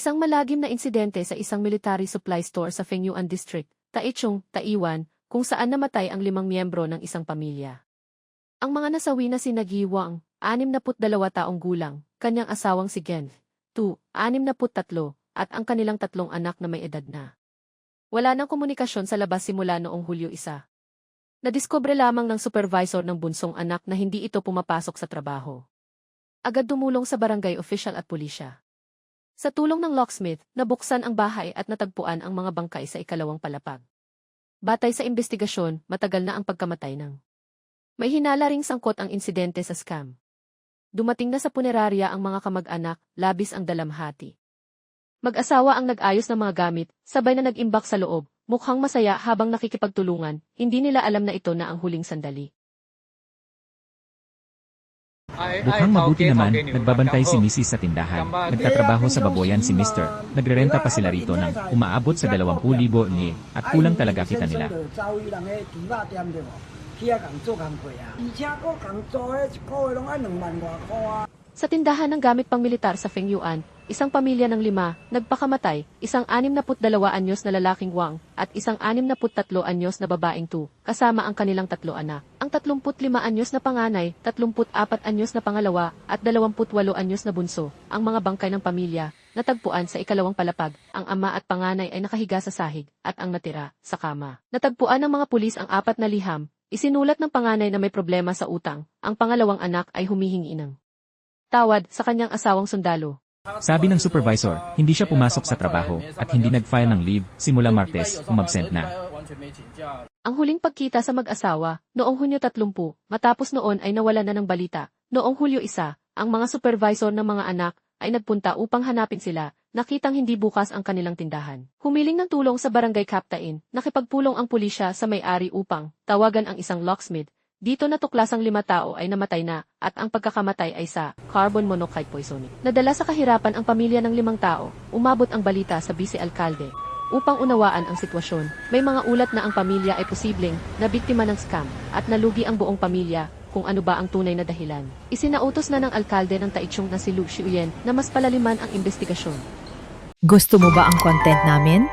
Isang malagim na insidente sa isang military supply store sa Fengyuan District, Taichung, Taiwan, kung saan namatay ang limang miyembro ng isang pamilya. Ang mga nasawi na si Nagi Wang, 62 taong gulang, kanyang asawang si Gen, 2, 63, at ang kanilang tatlong anak na may edad na. Wala nang komunikasyon sa labas simula noong Hulyo 1. Nadiskubre lamang ng supervisor ng bunsong anak na hindi ito pumapasok sa trabaho. Agad dumulong sa barangay official at pulisya. Sa tulong ng locksmith, nabuksan ang bahay at natagpuan ang mga bangkay sa ikalawang palapag. Batay sa investigasyon, matagal na ang pagkamatay ng. May hinala ring sangkot ang insidente sa scam. Dumating na sa punerarya ang mga kamag-anak, labis ang dalamhati. Mag-asawa ang nag-ayos ng mga gamit, sabay na nag-imbak sa loob, mukhang masaya habang nakikipagtulungan, hindi nila alam na ito na ang huling sandali. Mukhang mabuti naman, nagbabantay si Mrs. sa tindahan. Nagtatrabaho sa baboyan si Mr. Nagrerenta pa sila rito ng umaabot sa 20,000 ni at kulang talaga kita nila. Sa tindahan ng gamit pang militar sa Fengyuan, isang pamilya ng lima, nagpakamatay, isang 62 anyos na lalaking Wang, at isang 63 anyos na babaeng Tu, kasama ang kanilang tatlo anak. Ang 35 anyos na panganay, 34 anyos na pangalawa, at 28 anyos na bunso, ang mga bangkay ng pamilya, natagpuan sa ikalawang palapag, ang ama at panganay ay nakahiga sa sahig, at ang natira, sa kama. Natagpuan ng mga pulis ang apat na liham, isinulat ng panganay na may problema sa utang, ang pangalawang anak ay humihingi ng tawad sa kanyang asawang sundalo. Sabi ng supervisor, hindi siya pumasok sa trabaho at hindi nag-file ng leave simula Martes, umabsent na. Ang huling pagkita sa mag-asawa, noong Hunyo 30, matapos noon ay nawala na ng balita. Noong Hulyo 1, ang mga supervisor ng mga anak ay nagpunta upang hanapin sila, nakitang hindi bukas ang kanilang tindahan. Humiling ng tulong sa barangay captain, nakipagpulong ang pulisya sa may-ari upang tawagan ang isang locksmith. Dito natuklasang lima tao ay namatay na, at ang pagkakamatay ay sa carbon monoxide poisoning. Nadala sa kahirapan ang pamilya ng limang tao, umabot ang balita sa vice-alkalde, Upang unawaan ang sitwasyon, may mga ulat na ang pamilya ay posibleng na biktima ng scam at nalugi ang buong pamilya kung ano ba ang tunay na dahilan. Isinautos na ng alkalde ng Taichung na si Lu Xiuyen na mas palaliman ang investigasyon. Gusto mo ba ang content namin?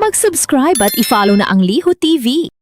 Mag-subscribe at i-follow na ang Liho TV.